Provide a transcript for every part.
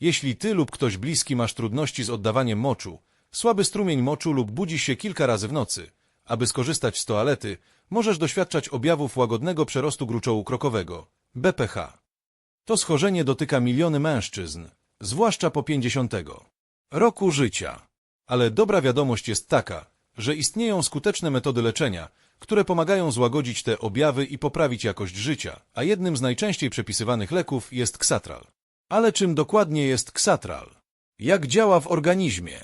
Jeśli ty lub ktoś bliski masz trudności z oddawaniem moczu, słaby strumień moczu lub budzisz się kilka razy w nocy, aby skorzystać z toalety, możesz doświadczać objawów łagodnego przerostu gruczołu krokowego, BPH. To schorzenie dotyka miliony mężczyzn, zwłaszcza po 50 roku życia. Ale dobra wiadomość jest taka, że istnieją skuteczne metody leczenia, które pomagają złagodzić te objawy i poprawić jakość życia, a jednym z najczęściej przepisywanych leków jest ksatral. Ale czym dokładnie jest ksatral? Jak działa w organizmie?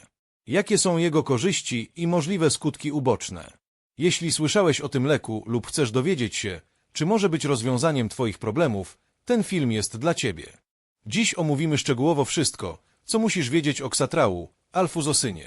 Jakie są jego korzyści i możliwe skutki uboczne? Jeśli słyszałeś o tym leku lub chcesz dowiedzieć się, czy może być rozwiązaniem Twoich problemów, ten film jest dla Ciebie. Dziś omówimy szczegółowo wszystko, co musisz wiedzieć o ksatrału, alfuzosynie,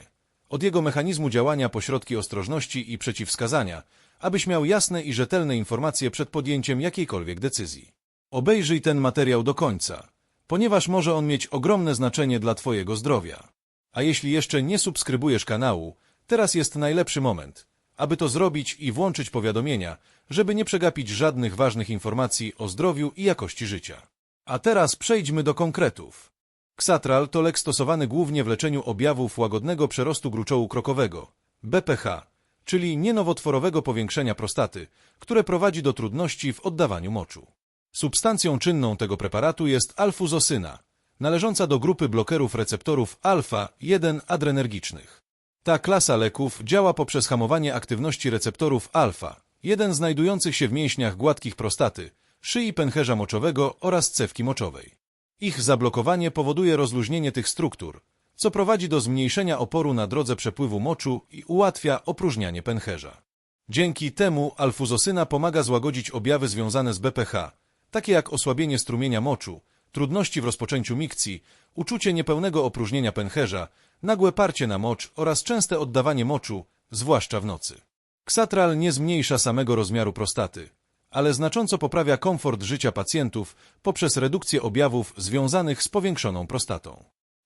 od jego mechanizmu działania po środki ostrożności i przeciwwskazania, abyś miał jasne i rzetelne informacje przed podjęciem jakiejkolwiek decyzji. Obejrzyj ten materiał do końca, ponieważ może on mieć ogromne znaczenie dla Twojego zdrowia. A jeśli jeszcze nie subskrybujesz kanału, teraz jest najlepszy moment, aby to zrobić i włączyć powiadomienia, żeby nie przegapić żadnych ważnych informacji o zdrowiu i jakości życia. A teraz przejdźmy do konkretów. Ksatral to lek stosowany głównie w leczeniu objawów łagodnego przerostu gruczołu krokowego, BPH, czyli nienowotworowego powiększenia prostaty, które prowadzi do trudności w oddawaniu moczu. Substancją czynną tego preparatu jest alfuzosyna, należąca do grupy blokerów receptorów alfa-1 adrenergicznych. Ta klasa leków działa poprzez hamowanie aktywności receptorów alfa, jeden znajdujących się w mięśniach gładkich prostaty, szyi pęcherza moczowego oraz cewki moczowej. Ich zablokowanie powoduje rozluźnienie tych struktur, co prowadzi do zmniejszenia oporu na drodze przepływu moczu i ułatwia opróżnianie pęcherza. Dzięki temu alfuzosyna pomaga złagodzić objawy związane z BPH, takie jak osłabienie strumienia moczu, trudności w rozpoczęciu mikcji, uczucie niepełnego opróżnienia pęcherza, nagłe parcie na mocz oraz częste oddawanie moczu, zwłaszcza w nocy. Ksatral nie zmniejsza samego rozmiaru prostaty, ale znacząco poprawia komfort życia pacjentów poprzez redukcję objawów związanych z powiększoną prostatą.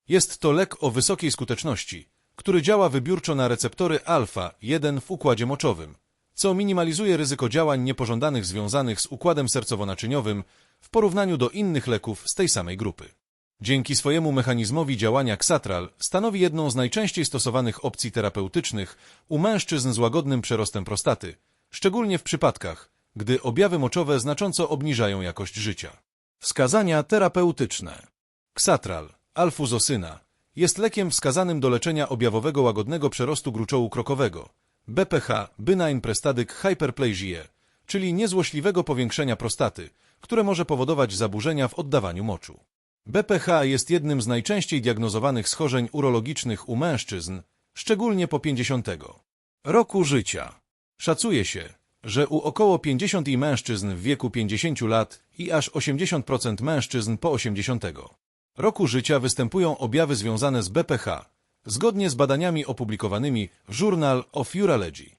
Jest to lek o wysokiej skuteczności, który działa wybiórczo na receptory alfa-1 w układzie moczowym, co minimalizuje ryzyko działań niepożądanych związanych z układem sercowo-naczyniowym w porównaniu do innych leków z tej samej grupy. Dzięki swojemu mechanizmowi działania ksatral stanowi jedną z najczęściej stosowanych opcji terapeutycznych u mężczyzn z łagodnym przerostem prostaty, szczególnie w przypadkach, gdy objawy moczowe znacząco obniżają jakość życia. Wskazania terapeutyczne. Ksatral, alfuzosyna, jest lekiem wskazanym do leczenia objawowego łagodnego przerostu gruczołu krokowego, BPH, benign prostatic hyperplasia, czyli niezłośliwego powiększenia prostaty, które może powodować zaburzenia w oddawaniu moczu. BPH jest jednym z najczęściej diagnozowanych schorzeń urologicznych u mężczyzn, szczególnie po 50 roku życia. Szacuje się, że u około 50 i mężczyzn w wieku 50 lat i aż 80% mężczyzn po 80 roku życia występują objawy związane z BPH, zgodnie z badaniami opublikowanymi w Journal of Urology.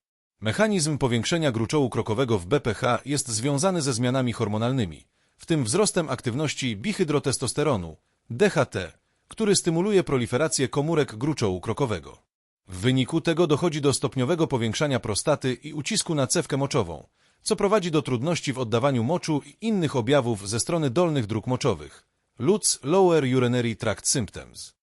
Mechanizm powiększenia gruczołu krokowego w BPH jest związany ze zmianami hormonalnymi, w tym wzrostem aktywności bihydrotestosteronu, DHT, który stymuluje proliferację komórek gruczołu krokowego. W wyniku tego dochodzi do stopniowego powiększania prostaty i ucisku na cewkę moczową, co prowadzi do trudności w oddawaniu moczu i innych objawów ze strony dolnych dróg moczowych. LUTS Lower Urinary Tract Symptoms.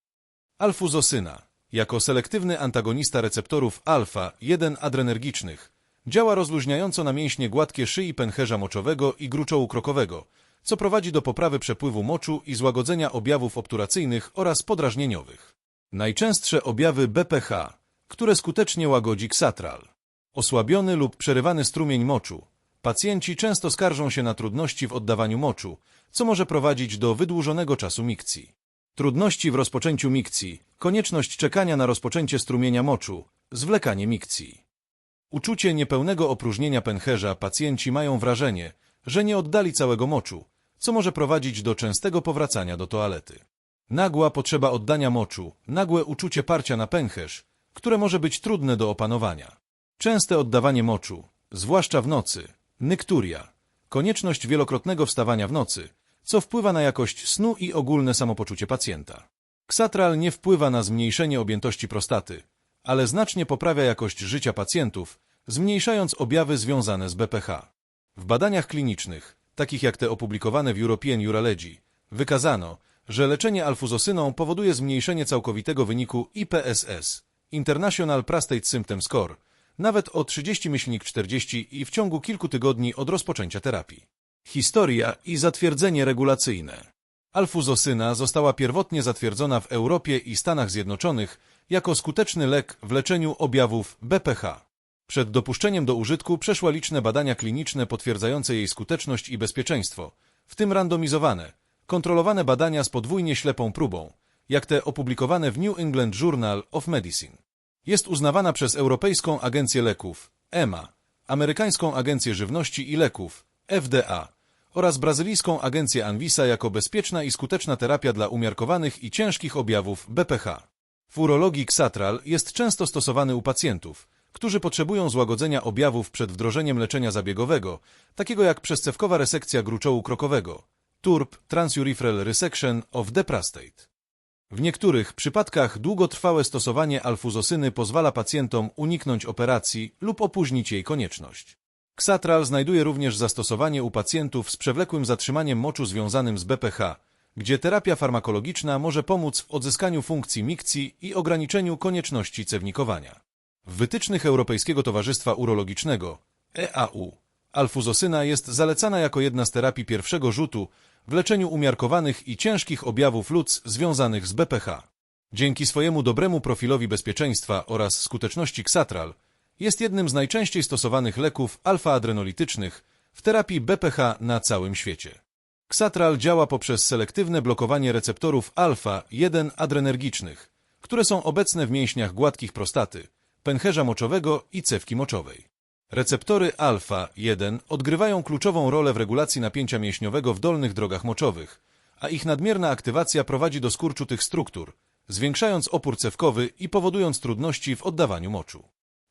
Alfuzosyna, jako selektywny antagonista receptorów alfa-1 adrenergicznych, działa rozluźniająco na mięśnie gładkie szyi pęcherza moczowego i gruczołu krokowego, co prowadzi do poprawy przepływu moczu i złagodzenia objawów obturacyjnych oraz podrażnieniowych. Najczęstsze objawy BPH, które skutecznie łagodzi ksatral. Osłabiony lub przerywany strumień moczu. Pacjenci często skarżą się na trudności w oddawaniu moczu, co może prowadzić do wydłużonego czasu mikcji. Trudności w rozpoczęciu mikcji, konieczność czekania na rozpoczęcie strumienia moczu, zwlekanie mikcji. Uczucie niepełnego opróżnienia pęcherza. Pacjenci mają wrażenie, że nie oddali całego moczu, co może prowadzić do częstego powracania do toalety. Nagła potrzeba oddania moczu, nagłe uczucie parcia na pęcherz, które może być trudne do opanowania. Częste oddawanie moczu, zwłaszcza w nocy, nykturia, konieczność wielokrotnego wstawania w nocy, co wpływa na jakość snu i ogólne samopoczucie pacjenta. Ksatral nie wpływa na zmniejszenie objętości prostaty, ale znacznie poprawia jakość życia pacjentów, zmniejszając objawy związane z BPH. W badaniach klinicznych, takich jak te opublikowane w European Urology, wykazano, że leczenie alfuzosyną powoduje zmniejszenie całkowitego wyniku IPSS, International Prostate Symptom Score, nawet o 30-40 i w ciągu kilku tygodni od rozpoczęcia terapii. Historia i zatwierdzenie regulacyjne. Alfuzosyna została pierwotnie zatwierdzona w Europie i Stanach Zjednoczonych jako skuteczny lek w leczeniu objawów BPH. Przed dopuszczeniem do użytku przeszła liczne badania kliniczne potwierdzające jej skuteczność i bezpieczeństwo, w tym randomizowane, kontrolowane badania z podwójnie ślepą próbą, jak te opublikowane w New England Journal of Medicine. Jest uznawana przez Europejską Agencję Leków, EMA, Amerykańską Agencję Żywności i Leków, FDA, oraz brazylijską agencję Anvisa jako bezpieczna i skuteczna terapia dla umiarkowanych i ciężkich objawów BPH. W urologii ksatral jest często stosowany u pacjentów, którzy potrzebują złagodzenia objawów przed wdrożeniem leczenia zabiegowego, takiego jak przezcewkowa resekcja gruczołu krokowego, TURP Transurethral Resection of the Prostate. W niektórych przypadkach długotrwałe stosowanie alfuzosyny pozwala pacjentom uniknąć operacji lub opóźnić jej konieczność. Ksatral znajduje również zastosowanie u pacjentów z przewlekłym zatrzymaniem moczu związanym z BPH, gdzie terapia farmakologiczna może pomóc w odzyskaniu funkcji mikcji i ograniczeniu konieczności cewnikowania. W wytycznych Europejskiego Towarzystwa Urologicznego EAU alfuzosyna jest zalecana jako jedna z terapii pierwszego rzutu w leczeniu umiarkowanych i ciężkich objawów LUC związanych z BPH. Dzięki swojemu dobremu profilowi bezpieczeństwa oraz skuteczności ksatral jest jednym z najczęściej stosowanych leków alfa-adrenolitycznych w terapii BPH na całym świecie. Ksatral działa poprzez selektywne blokowanie receptorów alfa-1 adrenergicznych, które są obecne w mięśniach gładkich prostaty, pęcherza moczowego i cewki moczowej. Receptory alfa-1 odgrywają kluczową rolę w regulacji napięcia mięśniowego w dolnych drogach moczowych, a ich nadmierna aktywacja prowadzi do skurczu tych struktur, zwiększając opór cewkowy i powodując trudności w oddawaniu moczu.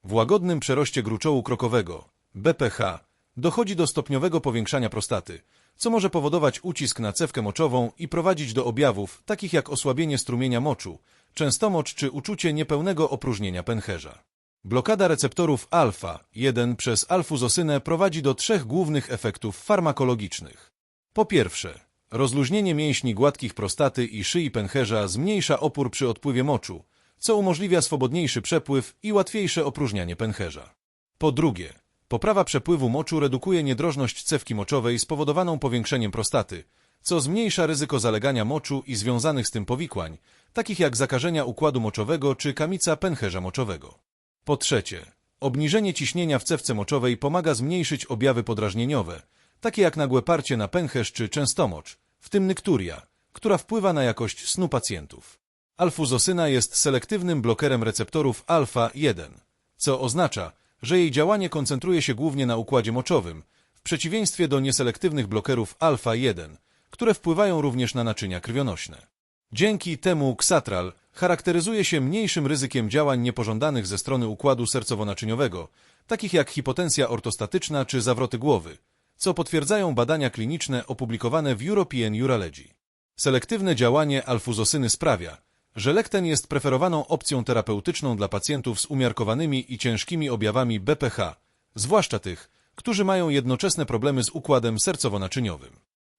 W łagodnym przeroście gruczołu krokowego, BPH, dochodzi do stopniowego powiększania prostaty, co może powodować ucisk na cewkę moczową i prowadzić do objawów takich jak osłabienie strumienia moczu, częstomocz czy uczucie niepełnego opróżnienia pęcherza. Blokada receptorów alfa-1 przez alfuzosynę prowadzi do trzech głównych efektów farmakologicznych. Po pierwsze, rozluźnienie mięśni gładkich prostaty i szyi pęcherza zmniejsza opór przy odpływie moczu, co umożliwia swobodniejszy przepływ i łatwiejsze opróżnianie pęcherza. Po drugie, poprawa przepływu moczu redukuje niedrożność cewki moczowej spowodowaną powiększeniem prostaty, co zmniejsza ryzyko zalegania moczu i związanych z tym powikłań, takich jak zakażenia układu moczowego czy kamica pęcherza moczowego. Po trzecie, obniżenie ciśnienia w cewce moczowej pomaga zmniejszyć objawy podrażnieniowe, takie jak nagłe parcie na pęcherz czy częstomocz, w tym nykturia, która wpływa na jakość snu pacjentów. Alfuzosyna jest selektywnym blokerem receptorów alfa-1, co oznacza, że jej działanie koncentruje się głównie na układzie moczowym, w przeciwieństwie do nieselektywnych blokerów alfa-1, które wpływają również na naczynia krwionośne. Dzięki temu ksatral charakteryzuje się mniejszym ryzykiem działań niepożądanych ze strony układu sercowo-naczyniowego, takich jak hipotensja ortostatyczna czy zawroty głowy, co potwierdzają badania kliniczne opublikowane w European Urology. Selektywne działanie alfuzosyny sprawia, że lek ten jest preferowaną opcją terapeutyczną dla pacjentów z umiarkowanymi i ciężkimi objawami BPH, zwłaszcza tych, którzy mają jednoczesne problemy z układem sercowo-naczyniowym.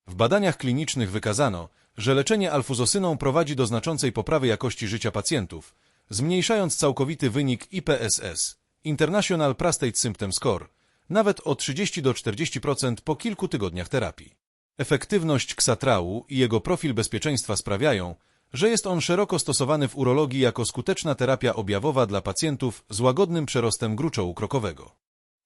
W badaniach klinicznych wykazano, że leczenie alfuzosyną prowadzi do znaczącej poprawy jakości życia pacjentów, zmniejszając całkowity wynik IPSS, International Prostate Symptom Score, nawet o 30 do 40% po kilku tygodniach terapii. Efektywność ksatrału i jego profil bezpieczeństwa sprawiają, że jest on szeroko stosowany w urologii jako skuteczna terapia objawowa dla pacjentów z łagodnym przerostem gruczołu krokowego.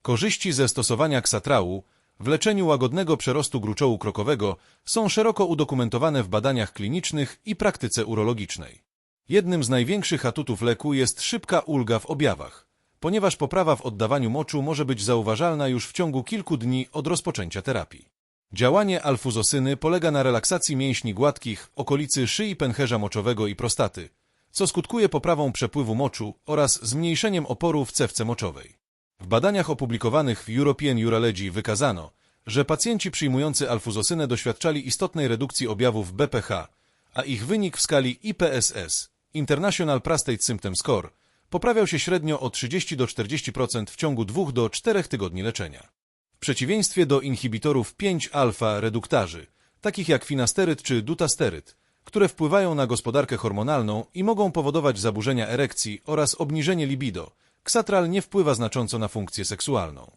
Korzyści ze stosowania ksatrału w leczeniu łagodnego przerostu gruczołu krokowego są szeroko udokumentowane w badaniach klinicznych i praktyce urologicznej. Jednym z największych atutów leku jest szybka ulga w objawach, ponieważ poprawa w oddawaniu moczu może być zauważalna już w ciągu kilku dni od rozpoczęcia terapii. Działanie alfuzosyny polega na relaksacji mięśni gładkich okolicy szyi pęcherza moczowego i prostaty, co skutkuje poprawą przepływu moczu oraz zmniejszeniem oporu w cewce moczowej. W badaniach opublikowanych w European Urology wykazano, że pacjenci przyjmujący alfuzosynę doświadczali istotnej redukcji objawów BPH, a ich wynik w skali IPSS, International Prostate Symptom Score, poprawiał się średnio o 30 do 40% w ciągu 2 do 4 tygodni leczenia. Przeciwieństwie do inhibitorów 5-alfa reduktarzy, takich jak finasteryd czy dutasteryd, które wpływają na gospodarkę hormonalną i mogą powodować zaburzenia erekcji oraz obniżenie libido. Ksatral nie wpływa znacząco na funkcję seksualną.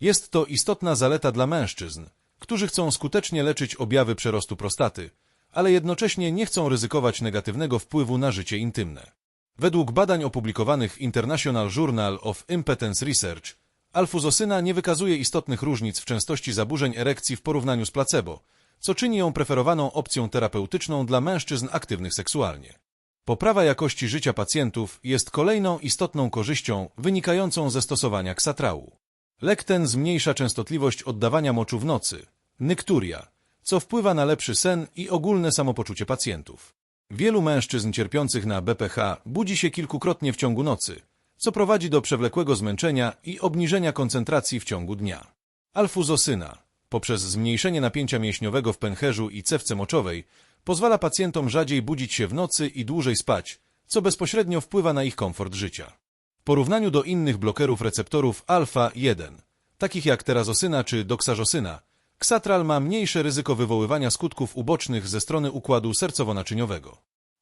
Jest to istotna zaleta dla mężczyzn, którzy chcą skutecznie leczyć objawy przerostu prostaty, ale jednocześnie nie chcą ryzykować negatywnego wpływu na życie intymne. Według badań opublikowanych w International Journal of Impotence Research, alfuzosyna nie wykazuje istotnych różnic w częstości zaburzeń erekcji w porównaniu z placebo, co czyni ją preferowaną opcją terapeutyczną dla mężczyzn aktywnych seksualnie. Poprawa jakości życia pacjentów jest kolejną istotną korzyścią wynikającą ze stosowania ksatrału. Lek ten zmniejsza częstotliwość oddawania moczu w nocy, nykturia, co wpływa na lepszy sen i ogólne samopoczucie pacjentów. Wielu mężczyzn cierpiących na BPH budzi się kilkukrotnie w ciągu nocy, co prowadzi do przewlekłego zmęczenia i obniżenia koncentracji w ciągu dnia. Alfuzosyna, poprzez zmniejszenie napięcia mięśniowego w pęcherzu i cewce moczowej, pozwala pacjentom rzadziej budzić się w nocy i dłużej spać, co bezpośrednio wpływa na ich komfort życia. W porównaniu do innych blokerów receptorów alfa-1, takich jak terazosyna czy doksażosyna, ksatral ma mniejsze ryzyko wywoływania skutków ubocznych ze strony układu sercowo-naczyniowego.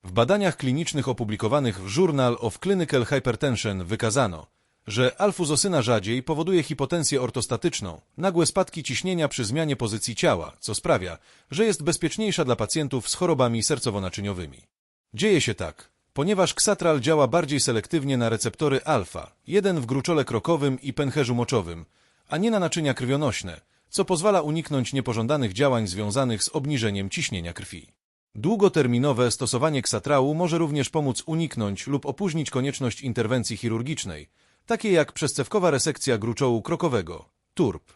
W badaniach klinicznych opublikowanych w Journal of Clinical Hypertension wykazano, że alfuzosyna rzadziej powoduje hipotensję ortostatyczną, nagłe spadki ciśnienia przy zmianie pozycji ciała, co sprawia, że jest bezpieczniejsza dla pacjentów z chorobami sercowo-naczyniowymi. Dzieje się tak, ponieważ ksatral działa bardziej selektywnie na receptory alfa, jeden w gruczole krokowym i pęcherzu moczowym, a nie na naczynia krwionośne, co pozwala uniknąć niepożądanych działań związanych z obniżeniem ciśnienia krwi. Długoterminowe stosowanie ksatrału może również pomóc uniknąć lub opóźnić konieczność interwencji chirurgicznej, takie jak przezcewkowa resekcja gruczołu krokowego, TURP.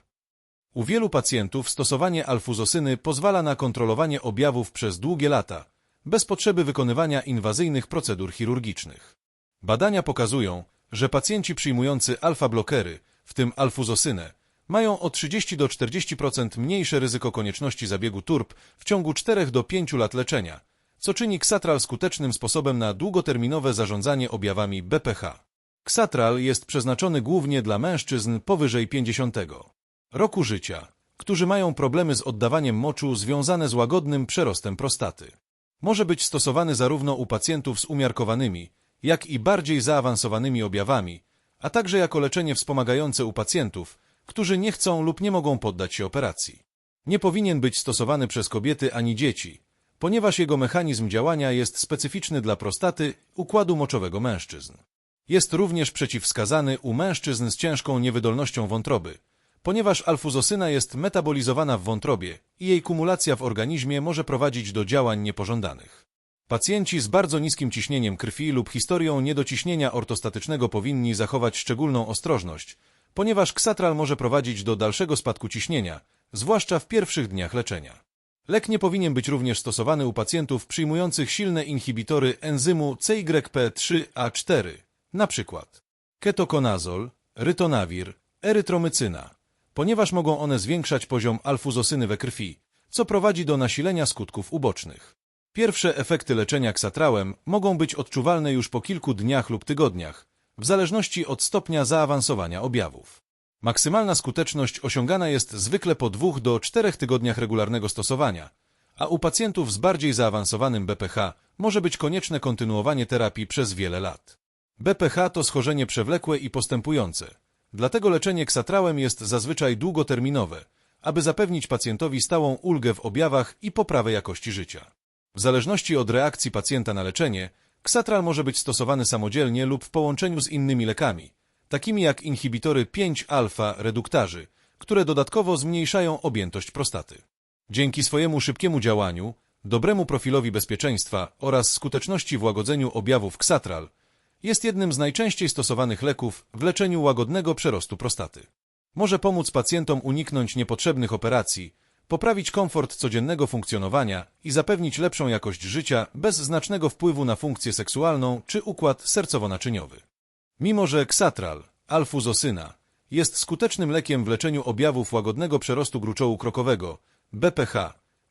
U wielu pacjentów stosowanie alfuzosyny pozwala na kontrolowanie objawów przez długie lata, bez potrzeby wykonywania inwazyjnych procedur chirurgicznych. Badania pokazują, że pacjenci przyjmujący alfa-blokery, w tym alfuzosynę, mają o 30 do 40% mniejsze ryzyko konieczności zabiegu TURP w ciągu 4 do 5 lat leczenia, co czyni ksatral skutecznym sposobem na długoterminowe zarządzanie objawami BPH. Ksatral jest przeznaczony głównie dla mężczyzn powyżej 50 roku życia, którzy mają problemy z oddawaniem moczu związane z łagodnym przerostem prostaty. Może być stosowany zarówno u pacjentów z umiarkowanymi, jak i bardziej zaawansowanymi objawami, a także jako leczenie wspomagające u pacjentów, którzy nie chcą lub nie mogą poddać się operacji. Nie powinien być stosowany przez kobiety ani dzieci, ponieważ jego mechanizm działania jest specyficzny dla prostaty układu moczowego mężczyzn. Jest również przeciwwskazany u mężczyzn z ciężką niewydolnością wątroby, ponieważ alfuzosyna jest metabolizowana w wątrobie i jej kumulacja w organizmie może prowadzić do działań niepożądanych. Pacjenci z bardzo niskim ciśnieniem krwi lub historią niedociśnienia ortostatycznego powinni zachować szczególną ostrożność, ponieważ ksatral może prowadzić do dalszego spadku ciśnienia, zwłaszcza w pierwszych dniach leczenia. Lek nie powinien być również stosowany u pacjentów przyjmujących silne inhibitory enzymu CYP3A4, na przykład ketokonazol, rytonawir, erytromycyna, ponieważ mogą one zwiększać poziom alfuzosyny we krwi, co prowadzi do nasilenia skutków ubocznych. Pierwsze efekty leczenia ksatrałem mogą być odczuwalne już po kilku dniach lub tygodniach, w zależności od stopnia zaawansowania objawów. Maksymalna skuteczność osiągana jest zwykle po dwóch do czterech tygodniach regularnego stosowania, a u pacjentów z bardziej zaawansowanym BPH może być konieczne kontynuowanie terapii przez wiele lat. BPH to schorzenie przewlekłe i postępujące, dlatego leczenie ksatrałem jest zazwyczaj długoterminowe, aby zapewnić pacjentowi stałą ulgę w objawach i poprawę jakości życia. W zależności od reakcji pacjenta na leczenie, ksatral może być stosowany samodzielnie lub w połączeniu z innymi lekami, takimi jak inhibitory 5-alfa reduktarzy, które dodatkowo zmniejszają objętość prostaty. Dzięki swojemu szybkiemu działaniu, dobremu profilowi bezpieczeństwa oraz skuteczności w łagodzeniu objawów ksatral, jest jednym z najczęściej stosowanych leków w leczeniu łagodnego przerostu prostaty. Może pomóc pacjentom uniknąć niepotrzebnych operacji, poprawić komfort codziennego funkcjonowania i zapewnić lepszą jakość życia bez znacznego wpływu na funkcję seksualną czy układ sercowo-naczyniowy. Mimo, że ksatral, alfuzosyna, jest skutecznym lekiem w leczeniu objawów łagodnego przerostu gruczołu krokowego, BPH,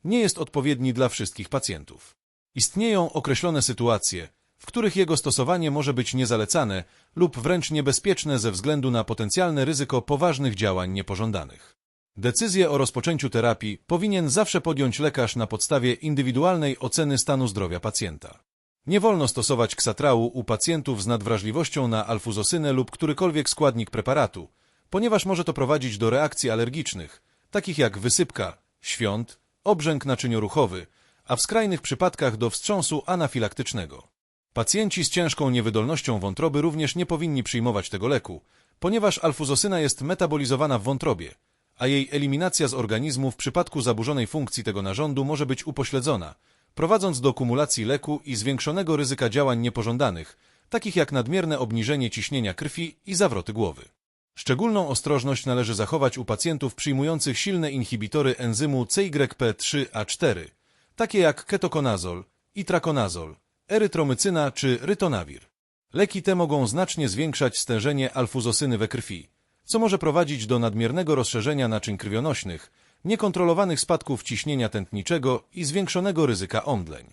nie jest odpowiedni dla wszystkich pacjentów. Istnieją określone sytuacje, w których jego stosowanie może być niezalecane lub wręcz niebezpieczne ze względu na potencjalne ryzyko poważnych działań niepożądanych. Decyzję o rozpoczęciu terapii powinien zawsze podjąć lekarz na podstawie indywidualnej oceny stanu zdrowia pacjenta. Nie wolno stosować ksatrału u pacjentów z nadwrażliwością na alfuzosynę lub którykolwiek składnik preparatu, ponieważ może to prowadzić do reakcji alergicznych, takich jak wysypka, świąt, obrzęk naczynioruchowy, a w skrajnych przypadkach do wstrząsu anafilaktycznego. Pacjenci z ciężką niewydolnością wątroby również nie powinni przyjmować tego leku, ponieważ alfuzosyna jest metabolizowana w wątrobie, a jej eliminacja z organizmu w przypadku zaburzonej funkcji tego narządu może być upośledzona, prowadząc do kumulacji leku i zwiększonego ryzyka działań niepożądanych, takich jak nadmierne obniżenie ciśnienia krwi i zawroty głowy. Szczególną ostrożność należy zachować u pacjentów przyjmujących silne inhibitory enzymu CYP3A4, takie jak ketokonazol, itrakonazol, erytromycyna czy rytonawir. Leki te mogą znacznie zwiększać stężenie alfuzosyny we krwi, co może prowadzić do nadmiernego rozszerzenia naczyń krwionośnych, niekontrolowanych spadków ciśnienia tętniczego i zwiększonego ryzyka omdleń.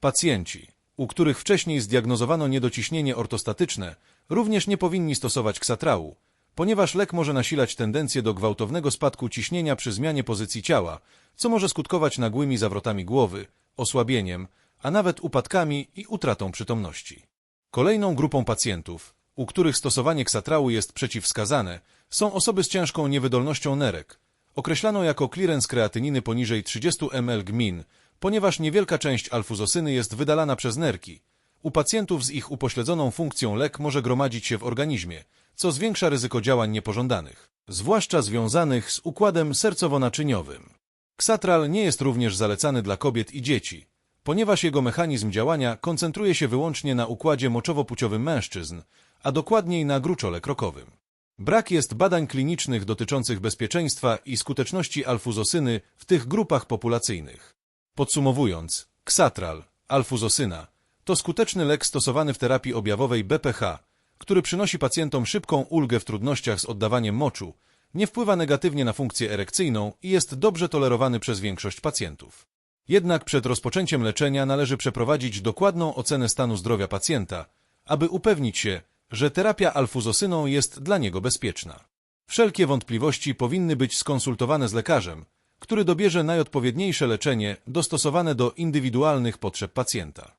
Pacjenci, u których wcześniej zdiagnozowano niedociśnienie ortostatyczne, również nie powinni stosować ksatrału, ponieważ lek może nasilać tendencję do gwałtownego spadku ciśnienia przy zmianie pozycji ciała, co może skutkować nagłymi zawrotami głowy, osłabieniem, a nawet upadkami i utratą przytomności. Kolejną grupą pacjentów, u których stosowanie ksatrału jest przeciwwskazane, są osoby z ciężką niewydolnością nerek, określaną jako clearance kreatyniny poniżej 30 ml gmin, ponieważ niewielka część alfuzosyny jest wydalana przez nerki. U pacjentów z ich upośledzoną funkcją lek może gromadzić się w organizmie, co zwiększa ryzyko działań niepożądanych, zwłaszcza związanych z układem sercowo-naczyniowym. Ksatral nie jest również zalecany dla kobiet i dzieci, ponieważ jego mechanizm działania koncentruje się wyłącznie na układzie moczowo-płciowym mężczyzn, a dokładniej na gruczole krokowym. Brak jest badań klinicznych dotyczących bezpieczeństwa i skuteczności alfuzosyny w tych grupach populacyjnych. Podsumowując, ksatral, alfuzosyna, to skuteczny lek stosowany w terapii objawowej BPH, który przynosi pacjentom szybką ulgę w trudnościach z oddawaniem moczu, nie wpływa negatywnie na funkcję erekcyjną i jest dobrze tolerowany przez większość pacjentów. Jednak przed rozpoczęciem leczenia należy przeprowadzić dokładną ocenę stanu zdrowia pacjenta, aby upewnić się, że terapia alfuzosyną jest dla niego bezpieczna. Wszelkie wątpliwości powinny być skonsultowane z lekarzem, który dobierze najodpowiedniejsze leczenie dostosowane do indywidualnych potrzeb pacjenta.